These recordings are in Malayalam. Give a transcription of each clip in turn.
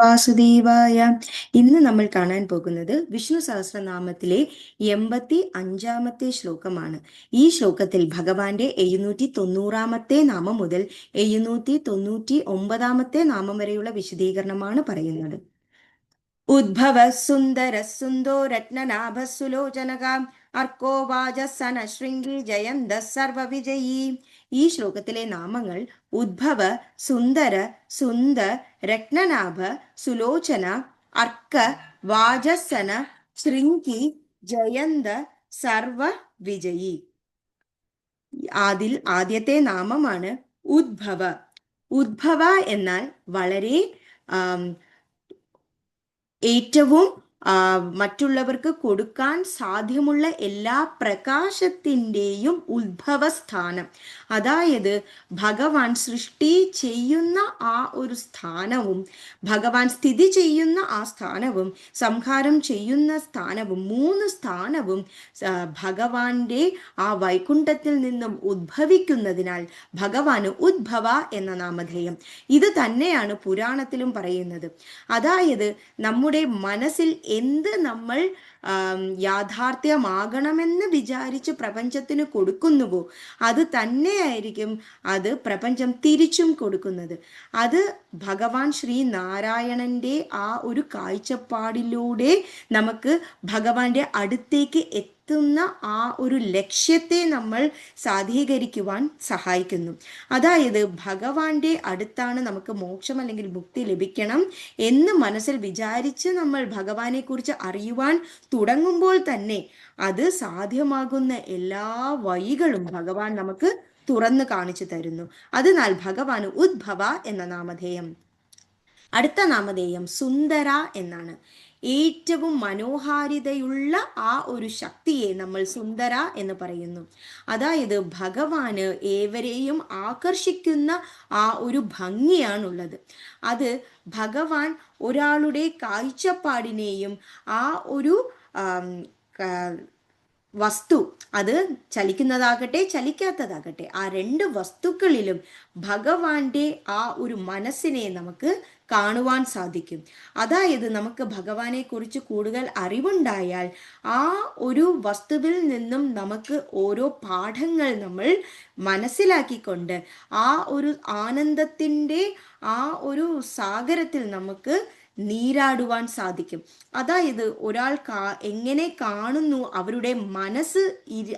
വാസുദേവായ. ഇന്ന് നമ്മൾ കാണാൻ പോകുന്നത് വിഷ്ണു സഹസ്രനാമത്തിലെ എൺപത്തി അഞ്ചാമത്തെ ശ്ലോകമാണ്. ഈ ശ്ലോകത്തിൽ ഭഗവാന്റെ എഴുന്നൂറ്റി തൊണ്ണൂറാമത്തെ നാമം മുതൽ എഴുന്നൂറ്റി തൊണ്ണൂറ്റി ഒമ്പതാമത്തെ നാമം വരെയുള്ള വിശദീകരണമാണ് പറയുന്നത്. ഉദ്ഭവ സുന്ദര സുന്ദോ രത്നനാഭ സുലോചനക അർക്കോ വാജസന ശൃംഗി ജയന്ത സർവവിജയി. ഈ ശ്ലോകത്തിലെ നാമങ്ങൾ ഉദ്ഭവ സുന്ദര സുന്ദ രത്നനാഭ സുലോചന അർക്ക വാചസന ശൃംഗി ജയന്ത സർവ വിജയി അതിൽ ആദ്യത്തെ നാമമാണ് ഉദ്ഭവ. ഉദ്ഭവ എന്നാൽ വളരെ ഏറ്റവും മറ്റുള്ളവർക്ക് കൊടുക്കാൻ സാധ്യമുള്ള എല്ലാ പ്രകാശത്തിന്റെയും ഉത്ഭവസ്ഥാനം. അതായത് ഭഗവാൻ സൃഷ്ടി ചെയ്യുന്ന ആ ഒരു സ്ഥാനവും ഭഗവാൻ സ്ഥിതി ചെയ്യുന്ന ആ സ്ഥാനവും സംഹാരം ചെയ്യുന്ന സ്ഥാനവും മൂന്ന് സ്ഥാനവും ഭഗവാന്റെ ആ വൈകുണ്ഠത്തിൽ നിന്നും ഉദ്ഭവിക്കുന്നതിനാൽ ഭഗവാന് ഉദ്ഭവ എന്ന നാമധേയം. ഇത് തന്നെയാണ് പുരാണത്തിലും പറയുന്നത്. അതായത് നമ്മുടെ മനസ്സിൽ എന്ത് നമ്മൾ യാഥാർത്ഥ്യമാകണമെന്ന് വിചാരിച്ച് പ്രപഞ്ചത്തിന് കൊടുക്കുന്നുവോ അത് തന്നെയായിരിക്കും അത് പ്രപഞ്ചം തിരിച്ചും കൊടുക്കുന്നത്. അത് ഭഗവാൻ ശ്രീ നാരായണന്റെ ആ ഒരു കാഴ്ചപ്പാടിലൂടെ നമുക്ക് ഭഗവാന്റെ അടുത്തേക്ക് എത്തി എത്തുന്ന ആ ഒരു ലക്ഷ്യത്തെ നമ്മൾ സാധീകരിക്കുവാൻ സഹായിക്കുന്നു. അതായത് ഭഗവാന്റെ അടുത്താണ് നമുക്ക് മോക്ഷം അല്ലെങ്കിൽ മുക്തി ലഭിക്കണം എന്ന് മനസ്സിൽ വിചാരിച്ച് നമ്മൾ ഭഗവാനെ കുറിച്ച് അറിയുവാൻ തുടങ്ങുമ്പോൾ തന്നെ അത് സാധ്യമാകുന്ന എല്ലാ വഴികളും ഭഗവാൻ നമുക്ക് തുറന്നു കാണിച്ചു തരുന്നു. അതിനാൽ ഭഗവാൻ ഉദ്ഭവ എന്ന നാമധേയം. അടുത്ത നാമധേയം സുന്ദര എന്നാണ്. ഏറ്റവും മനോഹാരിതയുള്ള ആ ഒരു ശക്തിയെ നമ്മൾ സുന്ദര എന്ന് പറയുന്നു. അതായത് ഭഗവാന് ഏവരെയും ആകർഷിക്കുന്ന ആ ഒരു ഭംഗിയാണുള്ളത്. അത് ഭഗവാൻ ഒരാളുടെ കാഴ്ചപ്പാടിനെയും ആ ഒരു വസ്തു അത് ചലിക്കുന്നതാകട്ടെ ചലിക്കാത്തതാകട്ടെ ആ രണ്ട് വസ്തുക്കളിലും ഭഗവാന്റെ ആ ഒരു മനസ്സിനെ നമുക്ക് കാണുവാൻ സാധിക്കും. അതായത് നമുക്ക് ഭഗവാനെ കുറിച്ച് കൂടുതൽ അറിവുണ്ടായാൽ ആ ഒരു വസ്തുവിൽ നിന്നും നമുക്ക് ഓരോ പാഠങ്ങൾ നമ്മൾ മനസ്സിലാക്കിക്കൊണ്ട് ആ ഒരു ആനന്ദത്തിന്റെ ആ ഒരു സാഗരത്തിൽ നമുക്ക് നീരാടുവാൻ സാധിക്കും. അതായത് ഒരാൾ കാ എങ്ങനെ കാണുന്നു അവരുടെ മനസ്സ്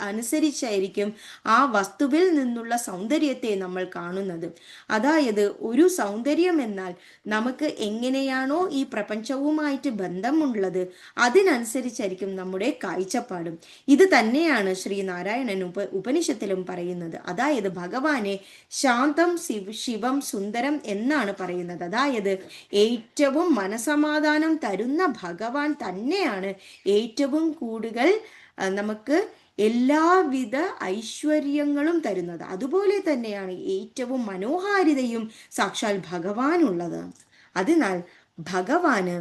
അനുസരിച്ചായിരിക്കും ആ വസ്തുവിൽ നിന്നുള്ള സൗന്ദര്യത്തെ നമ്മൾ കാണുന്നത്. അതായത് ഒരു സൗന്ദര്യം എന്നാൽ നമുക്ക് എങ്ങനെയാണോ ഈ പ്രപഞ്ചവുമായിട്ട് ബന്ധമുള്ളത് അതിനനുസരിച്ചായിരിക്കും നമ്മുടെ കാഴ്ചപ്പാടും. ഇത് തന്നെയാണ് ശ്രീ നാരായണൻ ഉപ ഉപനിഷത്തിലും പറയുന്നത്. അതായത് ഭഗവാനെ ശാന്തം ശിവം സുന്ദരം എന്നാണ് പറയുന്നത്. അതായത് ഏറ്റവും മനസമാധാനം തരുന്ന ഭഗവാൻ തന്നെയാണ്. ഏറ്റവും കൂടുതൽ നമുക്ക് എല്ലാവിധ ഐശ്വര്യങ്ങളും തരുന്നത്. അതുപോലെ തന്നെയാണ് ഏറ്റവും മനോഹാരിതയും സാക്ഷാൽ ഭഗവാനുള്ളത്. അതിനാൽ ഭഗവാന്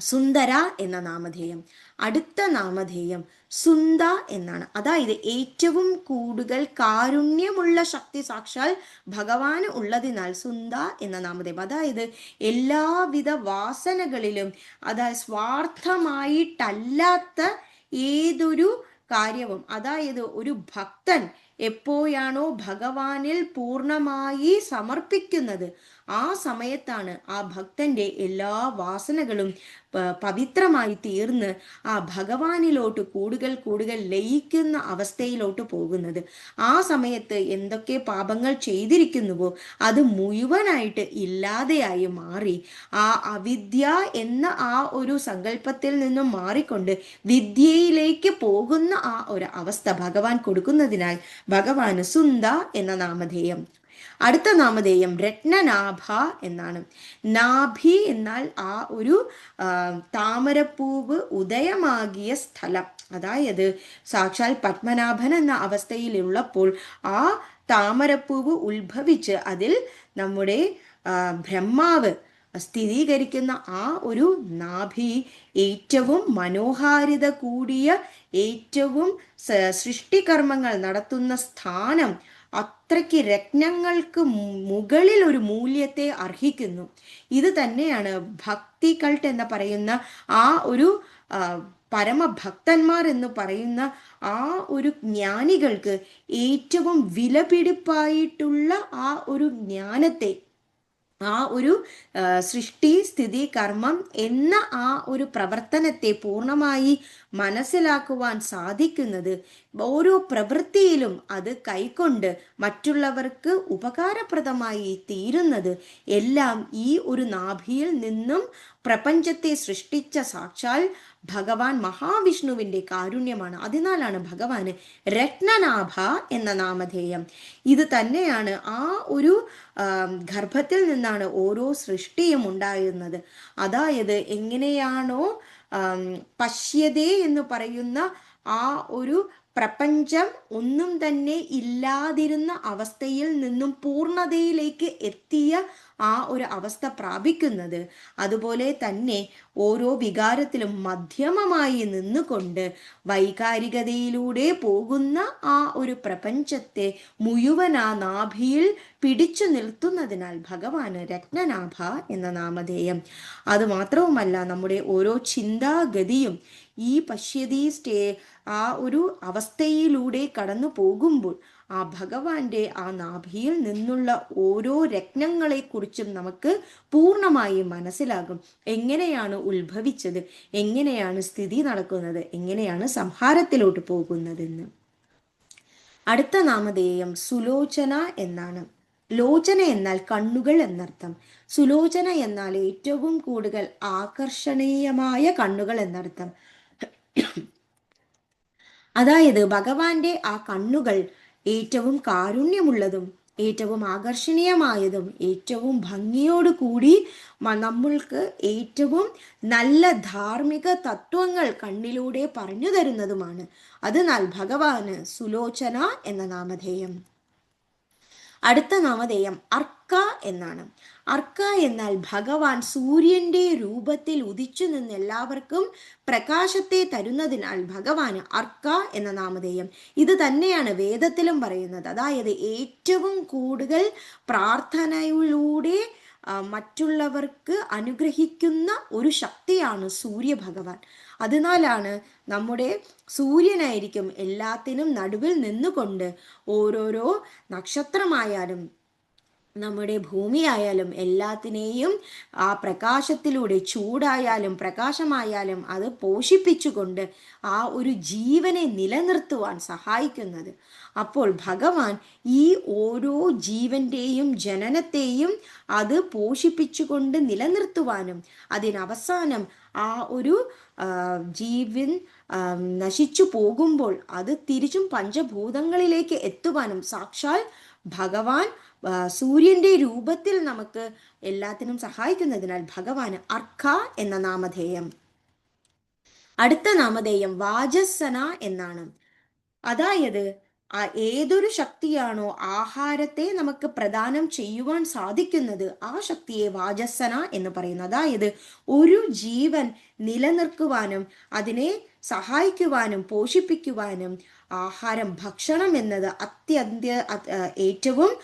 സുന്ദര എന്ന നാമധേയം. അടുത്ത നാമധേയം സുന്ദ എന്നാണ്. അതായത് ഏറ്റവും കൂടുതൽ കാരുണ്യമുള്ള ശക്തി സാക്ഷാൽ ഭഗവാന് ഉള്ളതിനാൽ സുന്ദ എന്ന നാമധേയം. അതായത് എല്ലാവിധ വാസനകളിലും അതായത് സ്വാർത്ഥമായിട്ടല്ലാത്ത ഏതൊരു കാര്യവും അതായത് ഒരു ഭക്തൻ എപ്പോഴാണോ ഭഗവാനിൽ പൂർണമായി സമർപ്പിക്കുന്നത്. ആ സമയത്താണ് ആ ഭക്തന്റെ എല്ലാ വാസനകളും പവിത്രമായി തീർന്ന് ആ ഭഗവാനിലോട്ട് കൂടുതൽ കൂടുതൽ ലയിക്കുന്ന അവസ്ഥയിലോട്ട് പോകുന്നത്. ആ സമയത്ത് എന്തൊക്കെ പാപങ്ങൾ ചെയ്തിരിക്കുന്നുവോ അത് മുഴുവനായിട്ട് ഇല്ലാതെയായി മാറി. ആ അവിദ്യ എന്ന ആ ഒരു സങ്കല്പത്തിൽ നിന്നും മാറിക്കൊണ്ട് വിദ്യയിലേക്ക് പോകുന്ന ആ ഒരു അവസ്ഥ ഭഗവാൻ കൊടുക്കുന്നതിനാൽ ഭഗവാന് സുന്ദ എന്ന നാമധേയം. അടുത്ത നാമധേയം രത്നനാഭ എന്നാണ്. നാഭി എന്നാൽ ആ ഒരു താമരപ്പൂവ് ഉദയമാകിയ സ്ഥലം. അതായത് സാക്ഷാൽ പത്മനാഭൻ എന്ന അവസ്ഥയിലുള്ളപ്പോൾ ആ താമരപ്പൂവ് ഉത്ഭവിച്ച് അതിൽ നമ്മുടെ ബ്രഹ്മാവ് സ്ഥിരീകരിക്കുന്ന ആ ഒരു നാഭി ഏറ്റവും മനോഹാരിത കൂടിയ ഏറ്റവും സൃഷ്ടികർമ്മങ്ങൾ നടത്തുന്ന സ്ഥാനം അത്രയ്ക്ക് രത്നങ്ങൾക്ക് മുകളിൽ ഒരു മൂല്യത്തെ അർഹിക്കുന്നു. ഇത് തന്നെയാണ് ഭക്തി കൾട്ട് എന്ന് പറയുന്ന ആ ഒരു പരമഭക്തന്മാർ എന്ന് പറയുന്ന ആ ഒരു ജ്ഞാനികൾക്ക് ഏറ്റവും വിലപിടിപ്പായിട്ടുള്ള ആ ഒരു ജ്ഞാനത്തെ ആ ഒരു സൃഷ്ടി സ്ഥിതി കർമ്മം എന്ന ആ ഒരു പ്രവർത്തനത്തെ പൂർണമായി മനസ്സിലാക്കുവാൻ സാധിക്കുന്നത് ഓരോ പ്രവൃത്തിയിലും അത് കൈക്കൊണ്ട് മറ്റുള്ളവർക്ക് ഉപകാരപ്രദമായി തീരുന്നത് എല്ലാം ഈ ഒരു നാഭിയിൽ നിന്നും പ്രപഞ്ചത്തെ സൃഷ്ടിച്ച സാക്ഷാൽ ഭഗവാൻ മഹാവിഷ്ണുവിന്റെ കാരുണ്യമാണ്. അതിനാലാണ് ഭഗവാന് രത്നനാഭ എന്ന നാമധേയം. ഇത് തന്നെയാണ് ആ ഒരു ഗർഭത്തിൽ നിന്നാണ് ഓരോ സൃഷ്ടിയും ഉണ്ടായിരുന്നത്. അതായത് എങ്ങനെയാണോ പശ്യതേ എന്ന് പറയുന്ന ആ ഒരു പ്രപഞ്ചം ഒന്നും തന്നെ ഇല്ലാതിരുന്ന അവസ്ഥയിൽ നിന്നും പൂർണതയിലേക്ക് എത്തിയ ആ ഒരു അവസ്ഥ പ്രാപിക്കുന്നത്. അതുപോലെ തന്നെ ഓരോ വികാരത്തിലും മധ്യമമായി നിന്നുകൊണ്ട് വൈകാരികതയിലൂടെ പോകുന്ന ആ ഒരു പ്രപഞ്ചത്തെ മുഴുവൻ ആ നാഭിയിൽ പിടിച്ചു നിർത്തുന്നതിനാൽ ഭഗവാന് രത്നനാഭ എന്ന നാമധേയം. അത് മാത്രവുമല്ല നമ്മുടെ ഓരോ ചിന്താഗതിയും ഈ പശ്യതി സ്റ്റേ ആ ഒരു അവസ്ഥയിലൂടെ കടന്നു പോകുമ്പോൾ ആ ഭഗവാന്റെ ആ നാഭിയിൽ നിന്നുള്ള ഓരോ രത്നങ്ങളെക്കുറിച്ചും നമുക്ക് പൂർണമായി മനസ്സിലാകും. എങ്ങനെയാണ് ഉത്ഭവിച്ചത്? എങ്ങനെയാണ് സ്ഥിതി നടക്കുന്നത്? എങ്ങനെയാണ് സംഹാരത്തിലോട്ട് പോകുന്നതെന്ന്. അടുത്ത നാമധേയം സുലോചന എന്നാണ്. ലോചന എന്നാൽ കണ്ണുകൾ എന്നർത്ഥം. സുലോചന എന്നാൽ ഏറ്റവും കൂടുതൽ ആകർഷണീയമായ കണ്ണുകൾ എന്നർത്ഥം. അതായത് ഭഗവാന്റെ ആ കണ്ണുകൾ ഏറ്റവും കാരുണ്യമുള്ളതും ഏറ്റവും ആകർഷണീയമായതും ഏറ്റവും ഭംഗിയോട് കൂടി നമ്മൾക്ക് ഏറ്റവും നല്ല ധാർമ്മിക തത്വങ്ങൾ കണ്ണിലൂടെ പറഞ്ഞു തരുന്നതുമാണ്. അതിനാൽ ഭഗവാന് സുലോചന എന്ന നാമധേയം. അടുത്ത നാമധേയം അർക്ക എന്നാണ്. അർക്ക എന്നാൽ ഭഗവാൻ സൂര്യന്റെ രൂപത്തിൽ ഉദിച്ചു നിന്ന് എല്ലാവർക്കും പ്രകാശത്തെ തരുന്നതിനാൽ ഭഗവാന് അർക്ക എന്ന നാമധേയം. ഇത് തന്നെയാണ് വേദത്തിലും പറയുന്നത്. അതായത് ഏറ്റവും കൂടുതൽ പ്രാർത്ഥനയിലൂടെ മറ്റുള്ളവർക്ക് അനുഗ്രഹിക്കുന്ന ഒരു ശക്തിയാണ് സൂര്യഭഗവാൻ. അതിനാലാണ് നമ്മുടെ സൂര്യനായിരിക്കും എല്ലാത്തിനും നടുവിൽ നിന്നുകൊണ്ട് ഓരോരോ നക്ഷത്രമായാലും നമ്മുടെ ഭൂമിയായാലും എല്ലാത്തിനെയും ആ പ്രകാശത്തിലൂടെ ചൂടായാലും പ്രകാശമായാലും അത് പോഷിപ്പിച്ചുകൊണ്ട് ആ ഒരു ജീവനെ നിലനിർത്തുവാൻ സഹായിക്കുന്നത്. അപ്പോൾ ഭഗവാൻ ഈ ഓരോ ജീവന്റെയും ജനനത്തെയും അത് പോഷിപ്പിച്ചുകൊണ്ട് നിലനിർത്തുവാനും അതിനവസാനം ആ ഒരു ജീവൻ നശിച്ചു പോകുമ്പോൾ അത് തിരിച്ചും പഞ്ചഭൂതങ്ങളിലേക്ക് എത്തുവാനും സാക്ഷാൽ ഭഗവാൻ സൂര്യന്റെ രൂപത്തിൽ നമുക്ക് എല്ലാത്തിനും സഹായിക്കുന്നതിനാൽ ഭഗവാന് അർക്ക എന്ന നാമധേയം. അടുത്ത നാമധേയം വാജസ്സന എന്നാണ്. അതായത് ഏതൊരു ശക്തിയാണോ ആഹാരത്തെ നമുക്ക് പ്രദാനം ചെയ്യുവാൻ സാധിക്കുന്നത് ആ ശക്തിയെ വാജസ്സന എന്ന് പറയുന്നു. അതായത് ഒരു ജീവൻ നിലനിർക്കുവാനും അതിനെ സഹായിക്കുവാനും പോഷിപ്പിക്കുവാനും ആഹാരം ഭക്ഷണം എന്നത് അത്യന്ത്യ ഏറ്റവും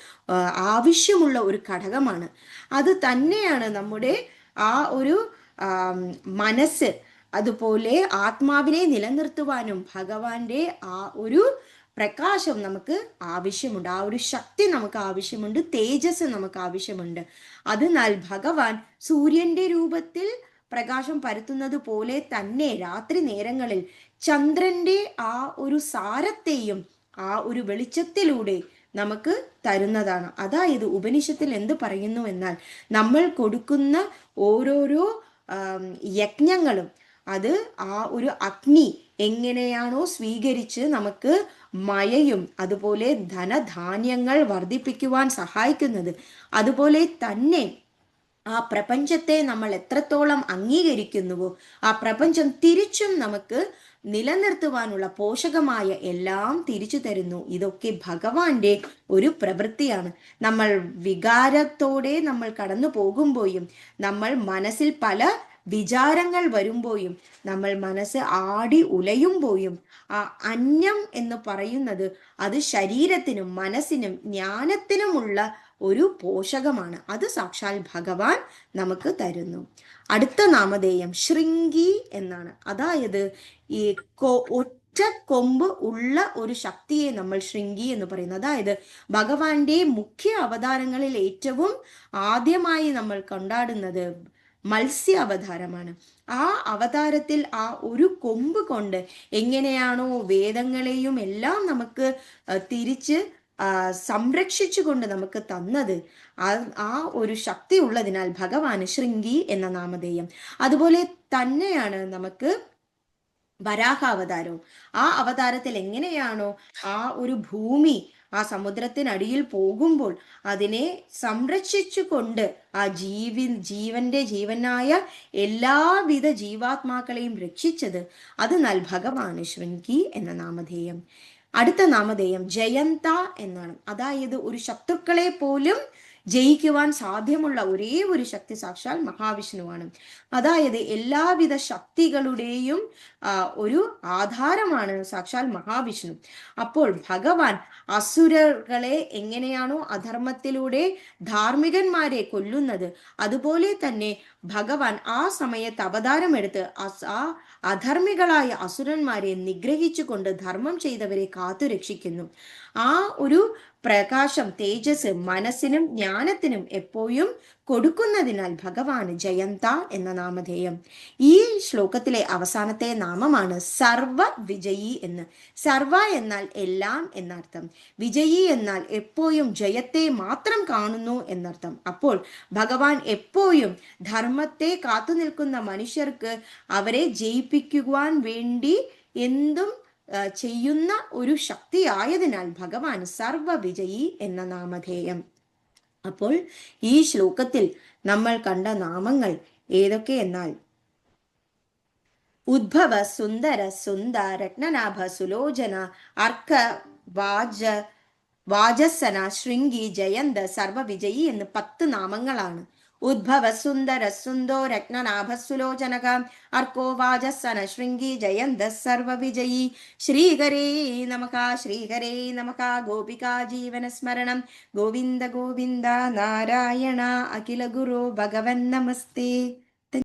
ആവശ്യമുള്ള ഒരു ഘടകമാണ്. അത് തന്നെയാണ് നമ്മുടെ ആ ഒരു മനസ്സ് അതുപോലെ ആത്മാവിനെ നിലനിർത്തുവാനും ഭഗവാന്റെ ആ ഒരു പ്രകാശം നമുക്ക് ആവശ്യമുണ്ട്. ആ ഒരു ശക്തി നമുക്ക് ആവശ്യമുണ്ട്. തേജസ് നമുക്ക് ആവശ്യമുണ്ട്. അതിനാൽ ഭഗവാൻ സൂര്യന്റെ രൂപത്തിൽ പ്രകാശം പരത്തുന്നത് പോലെ തന്നെ രാത്രി നേരങ്ങളിൽ ചന്ദ്രന്റെ ആ ഒരു സാരത്തെയും ആ ഒരു വെളിച്ചത്തിലൂടെ നമുക്ക് തരുന്നതാണ്. അതായത് ഉപനിഷത്തിൽ എന്ത് പറയുന്നു എന്നാൽ നമ്മൾ കൊടുക്കുന്ന ഓരോരോ യജ്ഞങ്ങളും അത് ആ ഒരു അഗ്നി എങ്ങനെയാണോ സ്വീകരിച്ച് നമുക്ക് മഴയും അതുപോലെ ധനധാന്യങ്ങൾ വർദ്ധിപ്പിക്കുവാൻ സഹായിക്കുന്നത്. അതുപോലെ തന്നെ ആ പ്രപഞ്ചത്തെ നമ്മൾ എത്രത്തോളം അംഗീകരിക്കുന്നുവോ ആ പ്രപഞ്ചം തിരിച്ചും നമുക്ക് നിലനിർത്തുവാനുള്ള പോഷകമായ എല്ലാം തിരിച്ചു തരുന്നു. ഇതൊക്കെ ഭഗവാന്റെ ഒരു പ്രവൃത്തിയാണ്. നമ്മൾ വികാരത്തോടെ നമ്മൾ കടന്നു പോകുമ്പോഴും നമ്മൾ മനസ്സിൽ പല വിചാരങ്ങൾ വരുമ്പോഴും നമ്മൾ മനസ്സ് ആടി ഉലയുമ്പോഴും ആ അന്യം എന്ന് പറയുന്നത് അത് ശരീരത്തിനും മനസ്സിനും ജ്ഞാനത്തിനുമുള്ള ഒരു പോഷകമാണ്. അത് സാക്ഷാൽ ഭഗവാൻ നമുക്ക് തരുന്നു. അടുത്ത നാമധേയം ശൃംഗി എന്നാണ്. അതായത് ഈ ഒറ്റ കൊമ്പ് ഉള്ള ഒരു ശക്തിയെ നമ്മൾ ശൃംഗി എന്ന് പറയുന്നു. അതായത് ഭഗവാന്റെ മുഖ്യ അവതാരങ്ങളിൽ ഏറ്റവും ആദ്യമായി നമ്മൾ കൊണ്ടാടുന്നത് മത്സ്യ അവതാരമാണ്. ആ അവതാരത്തിൽ ആ ഒരു കൊമ്പ് കൊണ്ട് എങ്ങനെയാണോ വേദങ്ങളെയും എല്ലാം നമുക്ക് തിരിച്ച് സംരക്ഷിച്ചുകൊണ്ട് നമുക്ക് തന്നത് ആ ഒരു ശക്തി ഉള്ളതിനാൽ ഭഗവാന് ശൃംഗി എന്ന നാമധേയം. അതുപോലെ തന്നെയാണ് നമുക്ക് വരാഹ അവതാരവും ആ അവതാരത്തിൽ എങ്ങനെയാണോ ആ ഒരു ഭൂമി ആ സമുദ്രത്തിനടിയിൽ പോകുമ്പോൾ അതിനെ സംരക്ഷിച്ചുകൊണ്ട് ആ ജീവി ജീവന്റെ ജീവനായ എല്ലാവിധ ജീവാത്മാക്കളെയും രക്ഷിച്ചത് അത് നൽ ഭഗവാന് ശൃംഗി എന്ന നാമധേയം. അടുത്ത നാമധേയം ജയന്ത എന്നാണ്. അതായത് ഒരു ശത്രുക്കളെ പോലും ജയിക്കുവാൻ സാധ്യമുള്ള ഒരേ ഒരു ശക്തി സാക്ഷാൽ മഹാവിഷ്ണുവാണ്. അതായത് എല്ലാവിധ ശക്തികളുടെയും ഒരു ആധാരമാണ് സാക്ഷാൽ മഹാവിഷ്ണു. അപ്പോൾ ഭഗവാൻ അസുരകളെ എങ്ങനെയാണോ അധർമ്മത്തിലൂടെ ധാർമ്മികന്മാരെ കൊല്ലുന്നത് അതുപോലെ തന്നെ ഭഗവാൻ ആ സമയത്ത് അവതാരമെടുത്ത് ആ അധർമ്മികളായ അസുരന്മാരെ നിഗ്രഹിച്ചുകൊണ്ട് ധർമ്മം ചെയ്തവരെ കാത്തുരക്ഷിക്കുന്നു. ആ ഒരു പ്രകാശം തേജസ് മനസ്സിനും ജ്ഞാനത്തിനും എപ്പോഴും കൊടുക്കുന്നതിനാൽ ഭഗവാൻ ജയന്ത എന്ന നാമധേയം. ഈ ശ്ലോകത്തിലെ അവസാനത്തെ നാമമാണ് സർവ വിജയി എന്ന്. സർവ എന്നാൽ എല്ലാം എന്നർത്ഥം. വിജയി എന്നാൽ എപ്പോഴും ജയത്തെ മാത്രം കാണുന്നു എന്നർത്ഥം. അപ്പോൾ ഭഗവാൻ എപ്പോഴും ധർമ്മത്തെ കാത്തുനിൽക്കുന്ന മനുഷ്യർക്ക് അവരെ ജയിപ്പിക്കുവാൻ വേണ്ടി എന്തും ചെയ്യുന്ന ഒരു ശക്തിയായതിനാൽ ഭഗവാൻ സർവവിജയി എന്ന നാമധേയം. അപ്പോൾ ഈ ശ്ലോകത്തിൽ നമ്മൾ കണ്ട നാമങ്ങൾ ഏതൊക്കെ എന്നാൽ? ഉദ്ഭവ സുന്ദര സുന്ദ രത്നനാഭ സുലോചന അർക്ക വാജ വാജസന ശൃംഗി ജയന്ത സർവവിജയി എന്ന് പത്ത് നാമങ്ങളാണ്. उद्भवः सुन्दरस् सुन्दो रत्ननाभस्सुलोचनकम् अर्को वाचः शृङ्गी जयन्तः सर्वविजयी। श्रीहरे नमः श्रीहरे नमः गोपिका जीवनस्मरणं। गोविन्द गोविन्द नारायण अखिलगुरो भगवन्नमस्ते